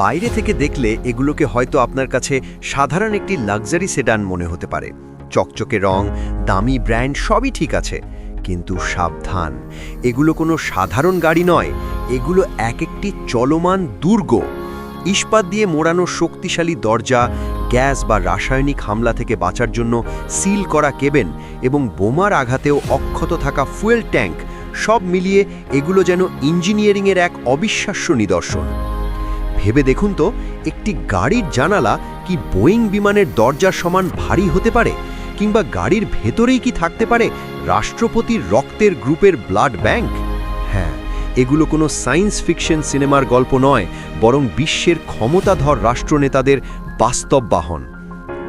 বাইরে থেকে দেখলে এগুলোকে হয়তো আপনার কাছে সাধারণ একটি লাক্সারি সেডান মনে হতে পারে। চকচকে রং, দামি ব্র্যান্ড সবই ঠিক আছে, কিন্তু সাবধান। এগুলো কোনো সাধারণ গাড়ি নয়, এগুলো এক একটি চলমান দুর্গ। ইস্পাত দিয়ে মোড়ানো শক্তিশালী দরজা, গ্যাস বা রাসায়নিক হামলা থেকে বাঁচার জন্য সিল করা কেবেন এবং বোমার আঘাতেও অক্ষত থাকা ফুয়েল ট্যাঙ্ক সব মিলিয়ে এগুলো যেন ইঞ্জিনিয়ারিংয়ের এক অবিশ্বাস্য নিদর্শন। ভেবে দেখুন তো, একটি গাড়ির জানালা কি বোয়িং বিমানের দরজার সমান ভারী হতে পারে, কিংবা গাড়ির ভেতরেই কি থাকতে পারে রাষ্ট্রপতির রক্তের গ্রুপের ব্লাড ব্যাংক? হ্যাঁ এগুলো কোনো সায়েন্স ফিকশন সিনেমার গল্প নয়, বরং বিশ্বের ক্ষমতাধর রাষ্ট্রনেতাদের বাস্তব বাহন।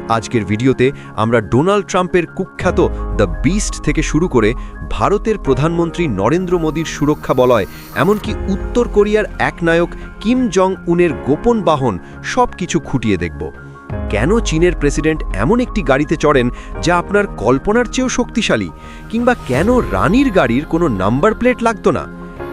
আজকের ভিডিওতে আমরা ডোনাল্ড ট্রাম্পের কুখ্যাত দ্য বিস্ট থেকে শুরু করে ভারতের প্রধানমন্ত্রী নরেন্দ্র মোদীর সুরক্ষা বলয়, এমনকি উত্তর কোরিয়ার এক নায়ক কিম জং উনের গোপন বাহন সব কিছু খুঁটিয়ে দেখব। কেন চীনের প্রেসিডেন্ট এমন একটি গাড়িতে চড়েন যা আপনার কল্পনার চেয়েও শক্তিশালী? কিংবা কেন রানীর গাড়ির কোনো নাম্বার প্লেট লাগতো না?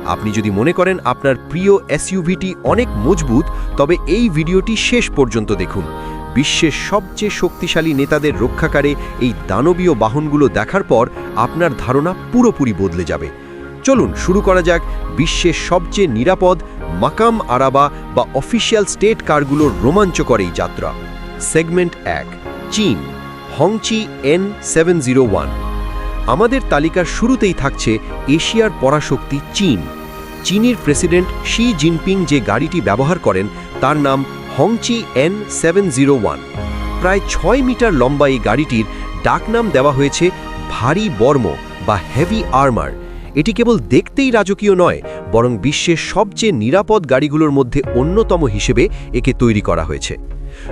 আপনি যদি মনে করেন আপনার প্রিয় এসইউভিটি অনেক মজবুত, তবে এই ভিডিওটি শেষ পর্যন্ত দেখুন। বিশ্বের সবচেয়ে শক্তিশালী নেতাদের রক্ষাকারে এই দানবীয় বাহনগুলো দেখার পর আপনার ধারণা পুরোপুরি বদলে যাবে। চলুন শুরু করা যাক বিশ্বের সবচেয়ে নিরাপদ মাকাম আরাবা বা অফিসিয়াল স্টেট কারগুলোর রোমাঞ্চকর এই যাত্রা। সেগমেন্ট এক, চীন, Hongqi N seven zero one. আমাদের তালিকার শুরুতেই থাকছে এশিয়ার পরাশক্তি চীন। চীনের প্রেসিডেন্ট শি জিনপিং যে গাড়িটি ব্যবহার করেন, তার নাম Hongqi N seven zero one. প্রায় ছয় মিটার লম্বা এই গাড়িটির ডাকনাম দেওয়া হয়েছে ভারী বর্ম বা হেভি আর্মার। এটি কেবল দেখতেই রাজকীয় নয়, বরং বিশ্বের সবচেয়ে নিরাপদ গাড়িগুলোর মধ্যে অন্যতম হিসেবে একে তৈরি করা হয়েছে।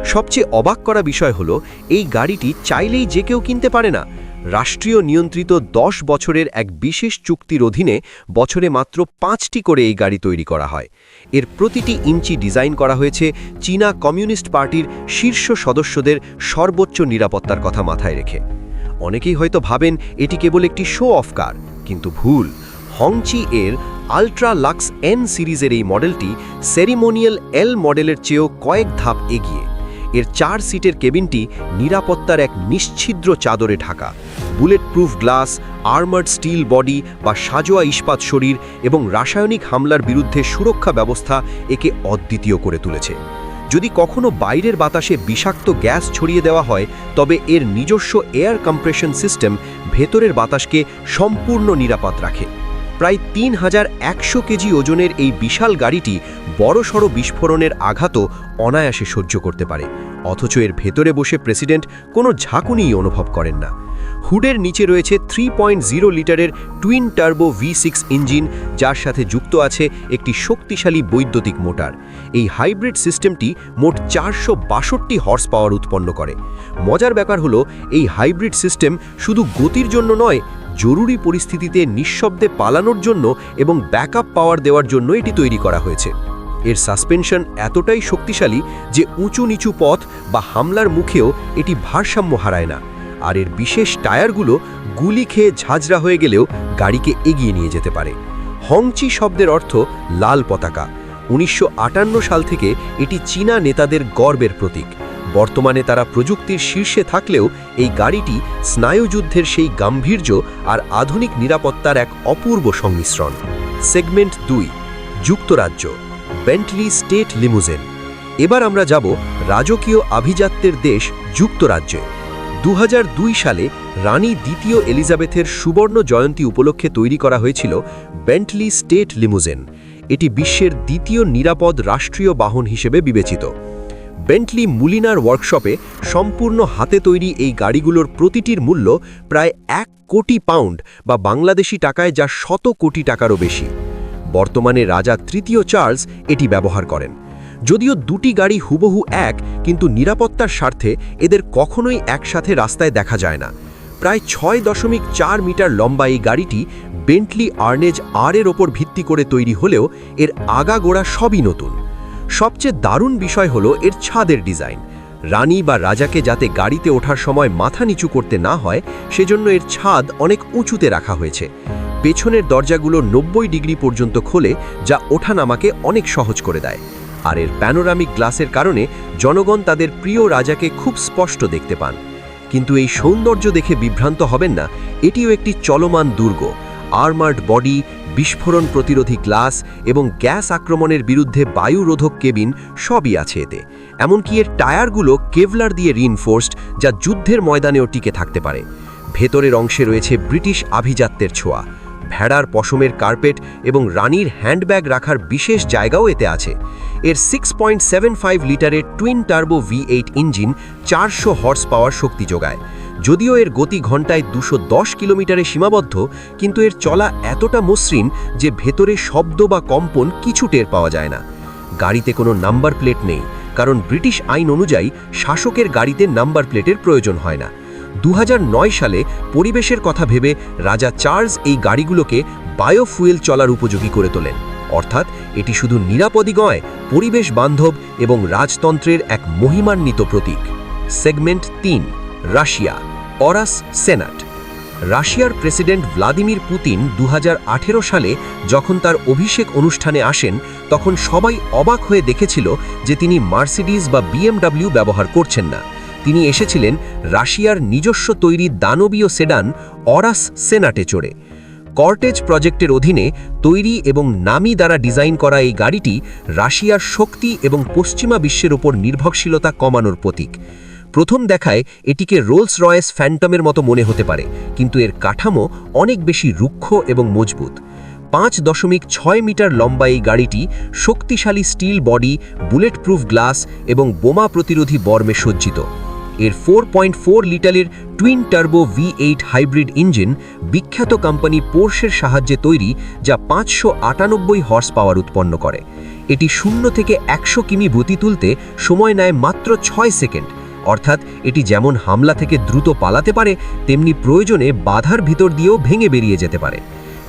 সবচেয়ে অবাক করা বিষয় হলো, এই গাড়িটি চাইলেই যে কেউ কিনতে পারে না। রাষ্ট্রীয় নিয়ন্ত্রিত দশ বছরের এক বিশেষ চুক্তির অধীনে বছরে মাত্র পাঁচটি করে এই গাড়ি তৈরি করা হয়। এর প্রতিটি ইঞ্চি ডিজাইন করা হয়েছে চীনা কমিউনিস্ট পার্টির শীর্ষ সদস্যদের সর্বোচ্চ নিরাপত্তার কথা মাথায় রেখে। অনেকেই হয়তো ভাবেন এটি কেবল একটি শো অফ কার কিন্তু ভুল। হংচি এর আল্ট্রা লাক্স এন সিরিজের এই মডেলটি সেরিমোনিয়াল এল মডেলের চেয়েও কয়েক ধাপ এগিয়ে। এর চার সিটের কেবিনটি নিরাপত্তার এক নিশ্ছিদ্র চাদরে Dhaka. Bulletproof glass, armoured steel body বা সাজোয়া ইস্পাত শরীর এবং রাসায়নিক হামলার বিরুদ্ধে সুরক্ষা ব্যবস্থা একে অদ্বিতীয় করে তুলেছে। যদি কখনো বাইরের বাতাসে বিষাক্ত গ্যাস ছড়িয়ে দেওয়া হয়, তবে এর নিজস্ব এয়ার কম্প্রেশন সিস্টেম ভেতরের বাতাসকে সম্পূর্ণ নিরাপদ রাখে। প্রায় তিন হাজার একশো কেজি ওজনের এই বিশাল গাড়িটি বড়সড় বিস্ফোরণের আঘাতও অনায়াসে সহ্য করতে পারে। অথচ এর ভেতরে বসে প্রেসিডেন্ট কোনো ঝাঁকুনিই অনুভব করেন না। হুডের নিচে রয়েছে থ্রি পয়েন্ট জিরো লিটারের twin turbo V six engine যার সাথে যুক্ত আছে একটি শক্তিশালী বৈদ্যুতিক মোটর। এই হাইব্রিড সিস্টেমটি মোট চারশো বাষট্টি হর্স পাওয়ার উৎপন্ন করে। মজার ব্যাপার হলো, এই হাইব্রিড সিস্টেম শুধু গতির জন্য নয়, জরুরি পরিস্থিতিতে নিঃশব্দে পালানোর জন্য এবং ব্যাকআপ পাওয়ার দেওয়ার জন্য এটি তৈরি করা হয়েছে। এর সাসপেনশন এতটাই শক্তিশালী যে উঁচু নিচু পথ বা হামলার মুখেও এটি ভারসাম্য হারায় না। আর এর বিশেষ টায়ারগুলো গুলি খেয়ে ঝাঁঝরা হয়ে গেলেও গাড়িকে এগিয়ে নিয়ে যেতে পারে। হংচি শব্দের অর্থ লাল পতাকা। উনিশশো আটান্ন সাল থেকে এটি চীনা নেতাদের গর্বের প্রতীক। বর্তমানে তারা প্রযুক্তির শীর্ষে থাকলেও এই গাড়িটি স্নায়ুযুদ্ধের সেই গাম্ভীর্য আর আধুনিক নিরাপত্তার এক অপূর্ব সংমিশ্রণ। সেগমেন্ট দুই, যুক্তরাজ্য, বেন্টলি স্টেট লিমুজেন। এবার আমরা যাব রাজকীয় আভিজাত্যের দেশ যুক্তরাজ্যে। দু হাজার দুই সালে রানী দ্বিতীয় এলিজাবেথের সুবর্ণ জয়ন্তী উপলক্ষে তৈরি করা হয়েছিল বেন্টলি স্টেট লিমুজেন। এটি বিশ্বের দ্বিতীয় নিরাপদ রাষ্ট্রীয় বাহন হিসেবে বিবেচিত। বেন্টলি মুলিনার ওয়ার্কশপে সম্পূর্ণ হাতে তৈরি এই গাড়িগুলোর প্রতিটির মূল্য প্রায় এক কোটি পাউন্ড বা বাংলাদেশি টাকায় যা শত কোটি টাকারও বেশি। বর্তমানে রাজা তৃতীয় চার্লস এটি ব্যবহার করেন। যদিও দুটি গাড়ি হুবহু এক, কিন্তু নিরাপত্তার স্বার্থে এদের কখনোই একসাথে রাস্তায় দেখা যায় না। প্রায় ছয় দশমিক চার মিটার লম্বা এই গাড়িটি বেন্টলি আর্নেজ আর এর ওপর ভিত্তি করে তৈরি হলেও এর আগাগোড়া সবই নতুন। সবচেয়ে দারুণ বিষয় হলো এর ছাদের ডিজাইন। রানী বা রাজাকে যাতে গাড়িতে ওঠার সময় মাথা নিচু করতে না হয়, সেজন্য এর ছাদ অনেক উঁচুতে রাখা হয়েছে। পেছনের দরজাগুলো নব্বই ডিগ্রি পর্যন্ত খোলে, যা ওঠানামাকে অনেক সহজ করে দেয়। আর এর প্যানোরামিক গ্লাসের কারণে জনগণ তাদের প্রিয় রাজাকে খুব স্পষ্ট দেখতে পান। কিন্তু এই সৌন্দর্য দেখে বিভ্রান্ত হবেন না, এটিও একটি চলমান দুর্গ। আর্মার্ড বডি বিস্ফোরণ প্রতিরোধী গ্লাস এবং গ্যাস আক্রমণের বিরুদ্ধে বায়ুরোধক কেবিন সবই আছে এতে। এমনকি এর টায়ারগুলো কেভলার দিয়ে রিইনফোর্সড যা যুদ্ধের ময়দানেও টিকে থাকতে পারে। ভেতরের অংশে রয়েছে ব্রিটিশ আভিজাত্যের ছোঁয়া। ভেড়ার পশমের কার্পেট এবং রানীর হ্যান্ডব্যাগ রাখার বিশেষ জায়গাও এতে আছে। এর সিক্স পয়েন্ট সেভেন ফাইভ লিটারের twin turbo V eight engine চারশো হর্স পাওয়ার শক্তি যোগায়। যদিও এর গতি ঘন্টায় দুশো দশ কিলোমিটারে সীমাবদ্ধ, কিন্তু এর চলা এতটা মসৃণ যে ভেতরে শব্দ বা কম্পন কিছু টের পাওয়া যায় না। গাড়িতে কোনো নাম্বার প্লেট নেই, কারণ ব্রিটিশ আইন অনুযায়ী শাসকের গাড়িতে নাম্বার প্লেটের প্রয়োজন হয় না। দু হাজার নয় সালে পরিবেশের কথা ভেবে রাজা চার্লস এই গাড়িগুলোকে বায়োফুয়েল চলার উপযোগী করে তোলেন। অর্থাৎ এটি শুধু নিরাপদই নয়, পরিবেশ বান্ধব এবং রাজতন্ত্রের এক মহিমান্বিত প্রতীক। সেগমেন্ট তিন, রাশিয়া, অরাস সেনাট। রাশিয়ার প্রেসিডেন্ট ভ্লাদিমির পুতিন দু হাজার আঠেরো সালে যখন তার অভিষেক অনুষ্ঠানে আসেন, তখন সবাই অবাক হয়ে দেখেছিল যে তিনি মার্সিডিজ বা বিএমডাব্লিউ ব্যবহার করছেন না। তিনি এসেছিলেন রাশিয়ার নিজস্ব তৈরি দানবীয় সেডান অরাস সেনাটে চড়ে। কর্টেজ প্রজেক্টের অধীনে তৈরি এবং নামি দ্বারা ডিজাইন করা এই গাড়িটি রাশিয়ার শক্তি এবং পশ্চিমা বিশ্বের ওপর নির্ভরশীলতা কমানোর প্রতীক। প্রথম দেখায় এটিকে রোলস রয়েস ফ্যান্টমের মতো মনে হতে পারে, কিন্তু এর কাঠামো অনেক বেশি রুক্ষ এবং মজবুত। পাঁচ দশমিক ছয় মিটার লম্বা এই গাড়িটি শক্তিশালী steel body bulletproof glass এবং বোমা প্রতিরোধী বর্মে সজ্জিত। এর ফোর পয়েন্ট ফোর লিটারের twin turbo V eight hybrid engine বিখ্যাত কোম্পানি পোর্শের সাহায্যে তৈরি, যা পাঁচশো আটানব্বই হর্স পাওয়ার উৎপন্ন করে। এটি শূন্য থেকে একশো কিমি গতি তুলতে সময় নেয় মাত্র ছয় সেকেন্ড অর্থাৎ এটি যেমন হামলা থেকে দ্রুত পালাতে পারে, তেমনি প্রয়োজনে বাধার ভিতর দিয়েও ভেঙে বেরিয়ে যেতে পারে।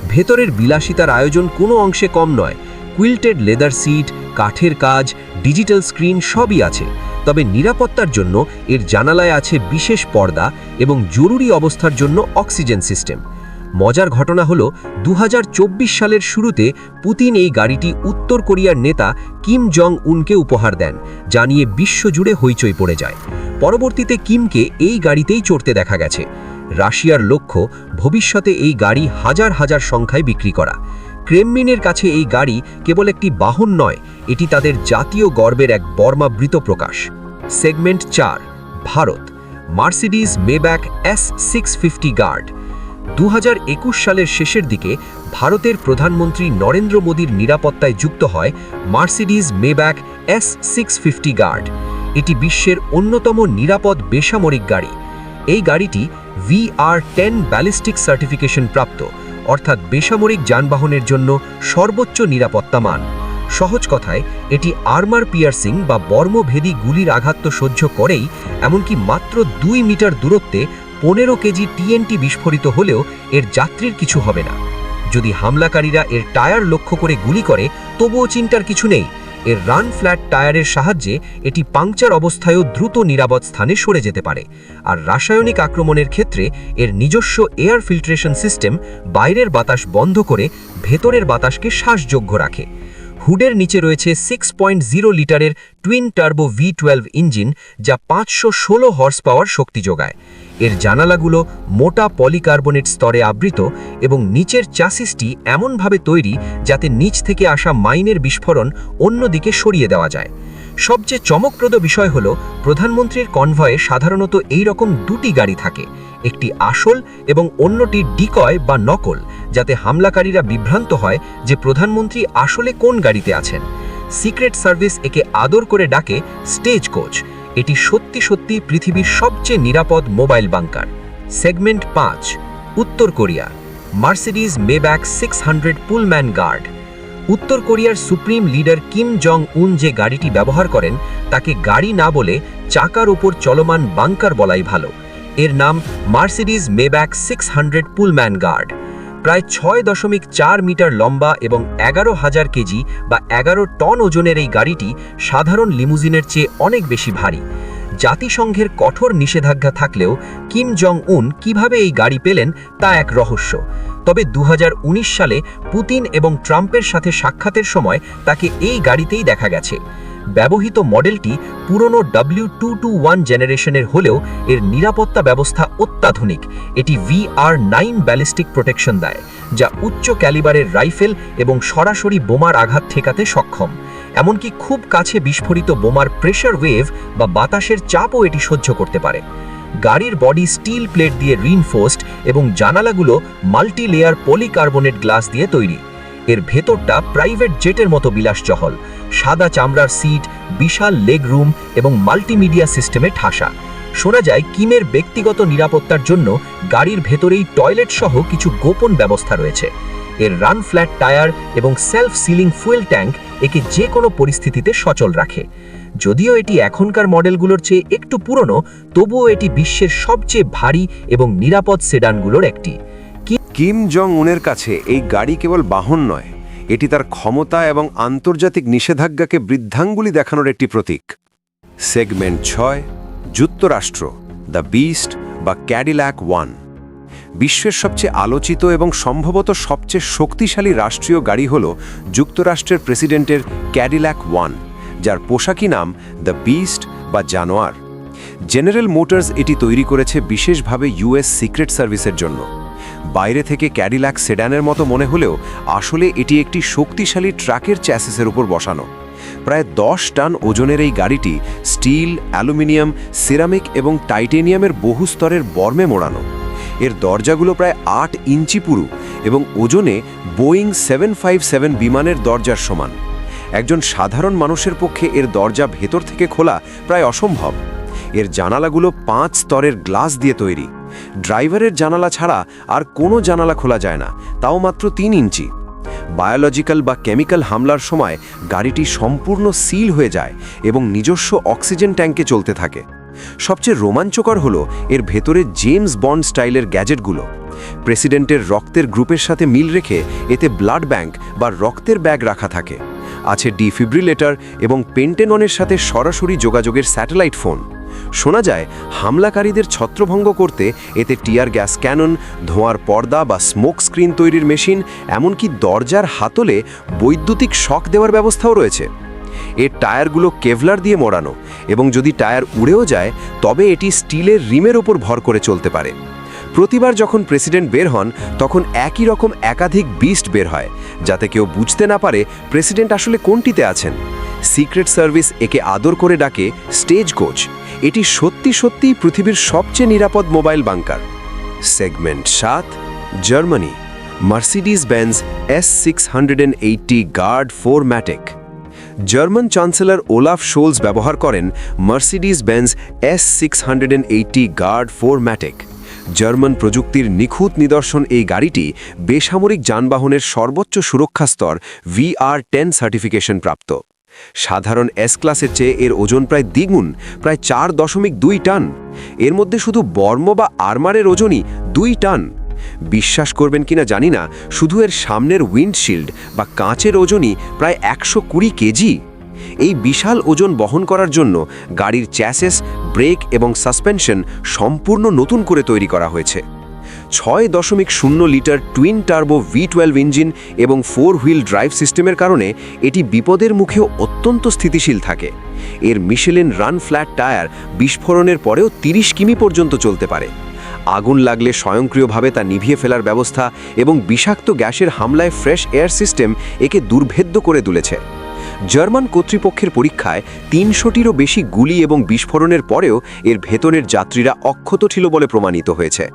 ভেতরের বিলাসিতার আয়োজন কোনো অংশে কম নয়। কুইল্টেড লেদার সিট কাঠের কাজ ডিজিটাল স্ক্রিন সবই আছে। তবে নিরাপত্তার জন্য এর জানালায় আছে বিশেষ পর্দা এবং জরুরি অবস্থার জন্য অক্সিজেন সিস্টেম। মজার ঘটনা হলো দু সালের শুরুতে পুতিন এই গাড়িটি উত্তর কোরিয়ার নেতা কিম জং উনকে উপহার দেন, যা নিয়ে বিশ্বজুড়ে হইচই পড়ে যায়। পরবর্তীতে কিমকে এই গাড়িতেই চড়তে দেখা গেছে। রাশিয়ার লক্ষ্য, ভবিষ্যতে এই গাড়ি হাজার হাজার সংখ্যায় বিক্রি করা। ক্রেমমিনের কাছে এই গাড়ি কেবল একটি বাহন নয়, এটি তাদের জাতীয় গর্বের এক বর্মাবৃত প্রকাশ। সেগমেন্ট চার, Bharat, Mercedes Maybach S six fifty guard. দু হাজার একুশ সালের শেষের দিকে ভারতের প্রধানমন্ত্রী নরেন্দ্র মোদীর নিরাপত্তায় যুক্ত হয় Mercedes Maybach S six fifty guard. এটি বিশ্বের অন্যতম নিরাপদ বেসামরিক গাড়ি। এই গাড়িটি ভিআর টেন ব্যালিস্টিক সার্টিফিকেশন প্রাপ্ত। অর্থাৎ বেসামরিক যানবাহনের জন্য সর্বোচ্চ নিরাপত্তা মান সহজ কথায়, এটি আর্মার পিয়ার্সিং বা বর্মভেদী গুলির আঘাত তো সহ্য করেই, এমনকি মাত্র দুই মিটার দূরত্বে পনেরো কেজি টিএনটি বিস্ফোরিত হলেও এর যাত্রীর কিছু হবে না। যদি হামলাকারীরা এর টায়ার লক্ষ্য করে গুলি করে, তবুও চিন্তার কিছু নেই। এর রান ফ্ল্যাট টায়ারের সাহায্যে এটি পাংচার অবস্থায়ও দ্রুত নিরাপদ স্থানে সরে যেতে পারে। আর রাসায়নিক আক্রমণের ক্ষেত্রে এর নিজস্ব এয়ার ফিল্ট্রেশন সিস্টেম বাইরের বাতাস বন্ধ করে ভেতরের বাতাসকে শ্বাসযোগ্য রাখে। হুডের নিচে রয়েছে সিক্স পয়েন্ট জিরো লিটারের twin turbo V twelve engine যা পাঁচশো ষোলো হর্স পাওয়ার শক্তি যোগায়। এর জানালাগুলো মোটা পলিকার্বনেট স্তরে আবৃত এবং নিচের চাসিসটি এমনভাবে তৈরি যাতে নিচ থেকে আসা মাইনের বিস্ফোরণ অন্যদিকে সরিয়ে দেওয়া যায়। সবচেয়ে চমকপ্রদ বিষয় হল, প্রধানমন্ত্রীর কনভয়ে সাধারণত এই রকম দুটি গাড়ি থাকে, একটি আসল এবং অন্যটি ডিকয় বা নকল, যাতে হামলাকারীরা বিভ্রান্ত হয় যে প্রধানমন্ত্রী আসলে কোন গাড়িতে আছেন। সিক্রেট সার্ভিস একে আদর করে ডাকে স্টেজ কোচ এটি সত্যি সত্যি পৃথিবীর সবচেয়ে নিরাপদ মোবাইল বাংকার। সেগমেন্ট পাঁচ, উত্তর Korea. Mercedes Maybach six hundred Pullman guard. উত্তর কোরিয়ার সুপ্রিম লিডার কিম জং উন যে গাড়িটি ব্যবহার করেন, তাকে গাড়ি না বলে চাকার ওপর চলমান বাংকার বলাই ভালো। এর নাম Mercedes Maybach six hundred Pullman guard. প্রায় ছয় দশমিক চার মিটার লম্বা এবং এগারো হাজার কেজি বা এগারো টন ওজনের এই গাড়িটি সাধারণ লিমুজিনের চেয়ে অনেক বেশি ভারী। জাতিসংঘের কঠোর নিষেধাজ্ঞা থাকলেও কিম জং উন কীভাবে এই গাড়ি পেলেন তা এক রহস্য। তবে দু হাজার উনিশ সালে পুতিন এবং ট্রাম্পের সাথে সাক্ষাতের সময় তাকে এই গাড়িতেই দেখা গেছে। ব্যবহৃত মডেলটি পুরনো ডাব্লিউ টু টু ওয়ান জেনারেশনের হলেও এর নিরাপত্তা ব্যবস্থা অত্যাধুনিক। এটি ভিআর নাইন ব্যালিস্টিক প্রোটেকশন দেয়, যা উচ্চ ক্যালিবারের রাইফেল এবং সরাসরি বোমার আঘাত ঠেকাতে সক্ষম। এমনকি খুব কাছে বিস্ফোরিত বোমার প্রেশার ওয়েভ বা বাতাসের চাপও এটি সহ্য করতে পারে। গাড়ির বডি স্টিল প্লেট দিয়ে রিনফোর্সড এবং জানালাগুলো মাল্টি লেয়ার পলিকার্বনেট গ্লাস দিয়ে তৈরি। এর ভেতরটা প্রাইভেট জেটের মতো বিলাসচহল সাদা চামড়ার সিট, বিশাল লেগ রুম এবং মাল্টিমিডিয়া সিস্টেমে ঠাসা। শোনা যায়, কিমের ব্যক্তিগত নিরাপত্তার জন্য গাড়ির ভেতরেই টয়লেট সহ কিছু গোপন ব্যবস্থা রয়েছে। এর রান ফ্ল্যাট টায়ার এবং সেলফ সিলিং ফুয়েল ট্যাঙ্ক একে যে কোনো পরিস্থিতিতে সচল রাখে। যদিও এটি এখনকার মডেলগুলোর চেয়ে একটু পুরনো, তবুও এটি বিশ্বের সবচেয়ে ভারী এবং নিরাপদ সেডানগুলোর একটি। কিম জং উনের কাছে এই গাড়ি কেবল বাহন নয় এটি তার ক্ষমতা এবং আন্তর্জাতিক নিষেধাজ্ঞাকে বৃদ্ধাঙ্গুলি দেখানোর একটি প্রতীক। সেগমেন্ট ছয়, যুক্তরাষ্ট্র, দ্য বিস্ট বা ক্যাডিল্যাক ওয়ান। বিশ্বের সবচেয়ে আলোচিত এবং সম্ভবত সবচেয়ে শক্তিশালী রাষ্ট্রীয় গাড়ি হল যুক্তরাষ্ট্রের প্রেসিডেন্টের ক্যাডিল্যাক ওয়ান, যার পোশাকি নাম দ্য বিস্ট বা জানোয়ার। জেনারেল মোটরস এটি তৈরি করেছে বিশেষভাবে ইউএস সিক্রেট সার্ভিসের জন্য। বাইরে থেকে ক্যাডিল্যাক সেডানের মতো মনে হলেও আসলে এটি একটি শক্তিশালী ট্রাকের চ্যাসিসের উপর বসানো। প্রায় দশ টন ওজনের এই গাড়িটি স্টিল, অ্যালুমিনিয়াম, সিরামিক এবং টাইটেনিয়ামের বহু স্তরের বর্মে মোড়ানো। এর দরজাগুলো প্রায় আট ইঞ্চি পুরু এবং ওজনে বোয়িং সেভেন ফাইভ সেভেন বিমানের দরজার সমান। একজন সাধারণ মানুষের পক্ষে এর দরজা ভেতর থেকে খোলা প্রায় অসম্ভব। এর জানালাগুলো পাঁচ স্তরের গ্লাস দিয়ে তৈরি। ড্রাইভারের জানালা ছাড়া আর কোনো জানালা খোলা যায় না, তাও মাত্র তিন ইঞ্চি। বায়োলজিক্যাল বা কেমিক্যাল হামলার সময় গাড়িটি সম্পূর্ণ সিল হয়ে যায় এবং নিজস্ব অক্সিজেন ট্যাঙ্কে চলতে থাকে। সবচেয়ে রোমাঞ্চকর হল এর ভেতরে জেমস বন্ড স্টাইলের গ্যাজেটগুলো। প্রেসিডেন্টের রক্তের গ্রুপের সাথে মিল রেখে এতে ব্লাড ব্যাংক বা রক্তের ব্যাগ রাখা থাকে। আছে ডিফিব্রিলেটর এবং পেন্টেননের সাথে সরাসরি যোগাযোগের স্যাটেলাইট ফোন। শোনা যায়, হামলাকারীদের ছত্রভঙ্গ করতে এতে টিয়ার গ্যাস ক্যানন, ধোঁয়ার পর্দা বা স্মোক স্ক্রিন তৈরির মেশিন, এমনকি দরজার হাতলে বৈদ্যুতিক শক দেওয়ার ব্যবস্থাও রয়েছে। এর টায়ারগুলো কেভলার দিয়ে মোড়ানো এবং যদি টায়ার উড়েও যায়, তবে এটি স্টিলের রিমের ওপর ভর করে চলতে পারে। প্রতিবার যখন প্রেসিডেন্ট বের হন, তখন একই রকম একাধিক বিস্ট বের হয়, যাতে কেউ বুঝতে না পারে প্রেসিডেন্ট আসলে কোনটিতে আছেন। সিক্রেট সার্ভিস একে আদর করে ডাকে স্টেজ কোচ এটি সত্যি সত্যি পৃথিবীর সবচেয়ে নিরাপদ মোবাইল বাংকার সেগমেন্ট সাত Germany Mercedes Benz S six guard four Matic German chancellor Olaf Scholz ব্যবহার করেন Mercedes Benz S six guard four Matic German প্রযুক্তির নিখুঁত নিদর্শন এই গাড়িটি বেসামরিক যানবাহনের সর্বোচ্চ সুরক্ষা স্তর ভিআর টেন সার্টিফিকেশন প্রাপ্ত সাধারণ এস ক্লাসের চেয়ে এর ওজন প্রায় দ্বিগুণ, প্রায় চার দশমিক দুই টান। এর মধ্যে শুধু বর্ম বা আর্মারের ওজনই দুই টান। বিশ্বাস করবেন কিনা জানি না, শুধু এর সামনের উইন্ডশিল্ড বা কাঁচের ওজনই প্রায় একশো কুড়ি কেজি। এই বিশাল ওজন বহন করার জন্য গাড়ির চ্যাসেস, ব্রেক এবং সাসপেনশন সম্পূর্ণ নতুন করে তৈরি করা হয়েছে। ছয় দশমিক শূন্য litre twin turbo V twelve engine এবং ফোর হুইল ড্রাইভ সিস্টেমের কারণে এটি বিপদের মুখেও অত্যন্ত স্থিতিশীল থাকে। এর মিশেলিন রান ফ্ল্যাট টায়ার বিস্ফোরণের পরেও তিরিশ কিমি পর্যন্ত চলতে পারে। আগুন লাগলে স্বয়ংক্রিয়ভাবে তা নিভিয়ে ফেলার ব্যবস্থা এবং বিষাক্ত গ্যাসের হামলায় ফ্রেশ এয়ার সিস্টেম একে দুর্ভেদ্য করে তুলেছে। জার্মান কর্তৃপক্ষের পরীক্ষায় তিনশোটিরও বেশি গুলি এবং বিস্ফোরণের পরেও এর ভেতরের যাত্রীরা অক্ষত ছিল বলে প্রমাণিত হয়েছে।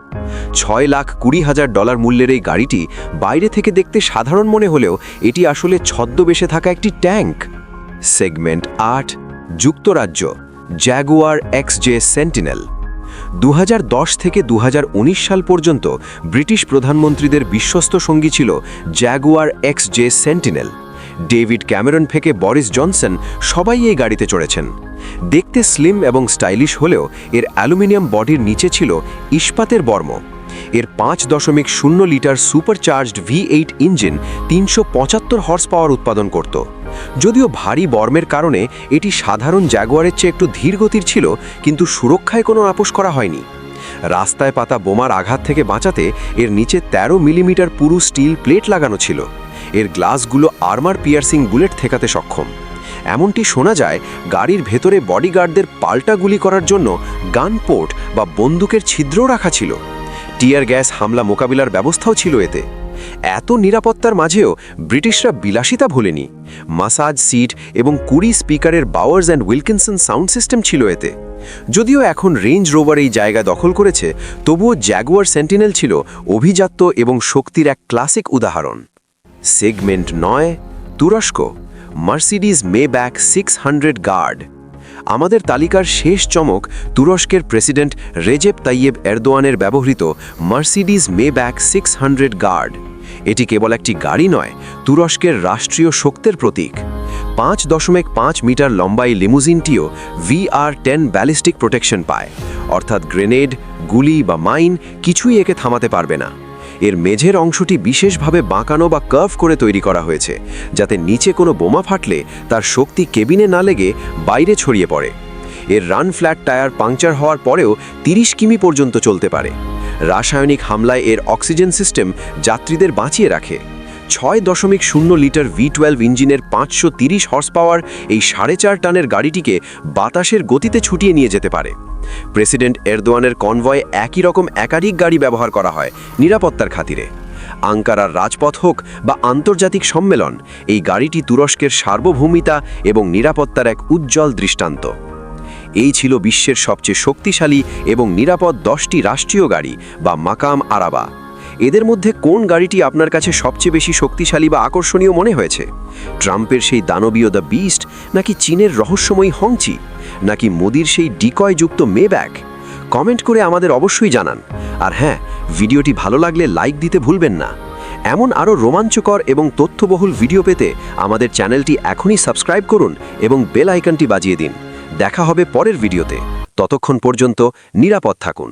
ছয় লাখ কুড়ি হাজার ডলার মূল্যের এই গাড়িটি বাইরে থেকে দেখতে সাধারণ মনে হলেও এটি আসলে ছদ্মবেশে থাকা একটি ট্যাঙ্ক। সেগমেন্ট আট, যুক্তরাজ্য জ্যাগুয়ার এক্স জে সেন্টিনেল দু হাজার দশ থেকে দু হাজার উনিশ সাল পর্যন্ত ব্রিটিশ প্রধানমন্ত্রীদের বিশ্বস্ত সঙ্গী ছিল Jaguar X J Sentinel David Cameron থেকে বরিস জনসন সবাই এই গাড়িতে চড়েছেন। দেখতে স্লিম এবং স্টাইলিশ হলেও এর অ্যালুমিনিয়াম বডির নিচে ছিল ইস্পাতের বর্ম। এর পাঁচ দশমিক শূন্য litre supercharged V eight engine তিনশো পঁচাত্তর হর্স পাওয়ার উৎপাদন করত। যদিও ভারী বর্মের কারণে এটি সাধারণ জ্যাগুয়ারের চেয়ে একটু ধীর গতির ছিল, কিন্তু সুরক্ষায় কোনো আপোষ করা হয়নি। রাস্তায় পাতা বোমার আঘাত থেকে বাঁচাতে এর নিচে ১৩ মিলিমিটার পুরু স্টিল প্লেট লাগানো ছিল। এর গ্লাসগুলো আর্মার পিয়ার্সিং বুলেট ঠেকাতে সক্ষম। এমনটি শোনা যায়, গাড়ির ভেতরে বডিগার্ডদের পাল্টা গুলি করার জন্য গান পোর্ট বা বন্দুকের ছিদ্র রাখা ছিল। টিয়ার গ্যাস হামলা মোকাবিলার ব্যবস্থাও ছিল এতে। এত নিরাপত্তার মাঝেও ব্রিটিশরা বিলাসিতা ভোলেনি। মাসাজ সিট এবং কুড়ি স্পিকারের Bowers and Wilkinson sound system ছিল এতে। যদিও এখন রেঞ্জ রোভার এই জায়গা দখল করেছে, তবুও জ্যাগুয়ার সেন্টিনেল ছিল অভিজাত্য এবং শক্তির এক ক্লাসিক উদাহরণ। সেগমেন্ট নয়, তুরস্ক। Mercedes Maybach six hundred guard আমাদের তালিকার শেষ চমক তুরস্কের প্রেসিডেন্ট রেজেপ তাইয়েব এরদোয়ানের ব্যবহৃত Mercedes Maybach six hundred guard এটি কেবল একটি গাড়ি নয়, তুরস্কের রাষ্ট্রীয় শক্তির প্রতীক। পাঁচ দশমিক পাঁচ মিটার লম্বাই লিমুজিনটিও ভিআর টেন ব্যালিস্টিক প্রোটেকশন পায়। অর্থাৎ গ্রেনেড গুলি বা মাইন কিছুই একে থামাতে পারবে না। এর মেঝের অংশটি বিশেষভাবে বাঁকানো বা কার্ভ করে তৈরি করা হয়েছে, যাতে নিচে কোনো বোমা ফাটলে তার শক্তি কেবিনে না লেগে বাইরে ছড়িয়ে পড়ে। এর রান ফ্ল্যাট টায়ার পাংচার হওয়ার পরেও 30 কিমি পর্যন্ত চলতে পারে। রাসায়নিক হামলায় এর অক্সিজেন সিস্টেম যাত্রীদের বাঁচিয়ে রাখে। ছয় দশমিক শূন্য লিটার ভি টুয়েলভ ইঞ্জিনের পাঁচশো তিরিশ হর্স পাওয়ার এই সাড়ে চার টানের গাড়িটিকে বাতাসের গতিতে ছুটিয়ে নিয়ে যেতে পারে। প্রেসিডেন্ট এরদোয়ানের কনভয়ে একই রকম একাধিক গাড়ি ব্যবহার করা হয় নিরাপত্তার খাতিরে। আঙ্কারার রাজপথ হোক বা আন্তর্জাতিক সম্মেলন, এই গাড়িটি তুরস্কের সার্বভৌমিতা এবং নিরাপত্তার এক উজ্জ্বল দৃষ্টান্ত। এই ছিল বিশ্বের সবচেয়ে শক্তিশালী এবং নিরাপদ দশটি রাষ্ট্রীয় গাড়ি বা মাকাম আরাবা। এদের মধ্যে কোন গাড়িটি আপনার কাছে সবচেয়ে বেশি শক্তিশালী বা আকর্ষণীয় মনে হয়েছে? ট্রাম্পের সেই দানবীয় দ্য বিস্ট নাকি চীনের রহস্যময়ী হংচি? নাকি মোদির সেই ডিকয়যুক্ত মে ব্যাগ কমেন্ট করে আমাদের অবশ্যই জানান। আর হ্যাঁ ভিডিওটি ভালো লাগলে লাইক দিতে ভুলবেন না। এমন আরও রোমাঞ্চকর এবং তথ্যবহুল ভিডিও পেতে আমাদের চ্যানেলটি এখনই সাবস্ক্রাইব করুন এবং বেল আইকনটি বাজিয়ে দিন। দেখা হবে পরের ভিডিওতে। ততক্ষণ পর্যন্ত নিরাপদ থাকুন।